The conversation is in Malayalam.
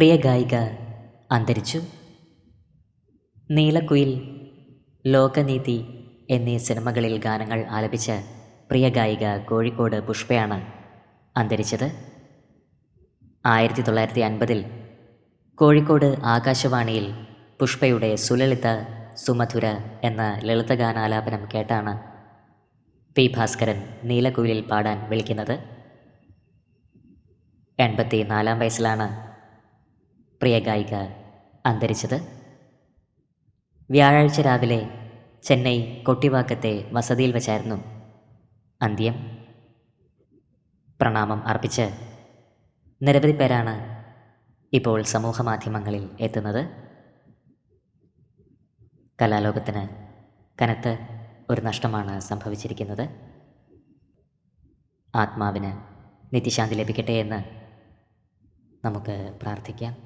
പ്രിയ ഗായിക അന്തരിച്ചു. നീലക്കുയിൽ ലോകനീതി എന്നീ സിനിമകളിൽ ഗാനങ്ങൾ ആലപിച്ച പ്രിയ ഗായിക കോഴിക്കോട് പുഷ്പയാണ് അന്തരിച്ചത്. ആയിരത്തി തൊള്ളായിരത്തി അൻപതിൽ കോഴിക്കോട് ആകാശവാണിയിൽ പുഷ്പയുടെ സുലളിത സുമധുര എന്ന ലളിതഗാനാലാപനം കേട്ടാണ് പി ഭാസ്കരൻ നീലക്കുയിലിൽ പാടാൻ വിളിക്കുന്നത്. എൺപത്തി നാലാം വയസ്സിലാണ് പ്രിയ ഗായിക അന്തരിച്ചത് വ്യാഴാഴ്ച രാവിലെ ചെന്നൈ കൊട്ടിവാക്കത്തെ വസതിയിൽ വെച്ചായിരുന്നു അന്ത്യം. പ്രണാമം അർപ്പിച്ച് നിരവധി പേരാണ് ഇപ്പോൾ സമൂഹമാധ്യമങ്ങളിൽ എത്തുന്നത്. കലാലോകത്തിന് കനത്ത് ഒരു നഷ്ടമാണ് സംഭവിച്ചിരിക്കുന്നത്. ആത്മാവിന് നിത്യശാന്തി ലഭിക്കട്ടെ എന്ന് നമുക്ക് പ്രാർത്ഥിക്കാം.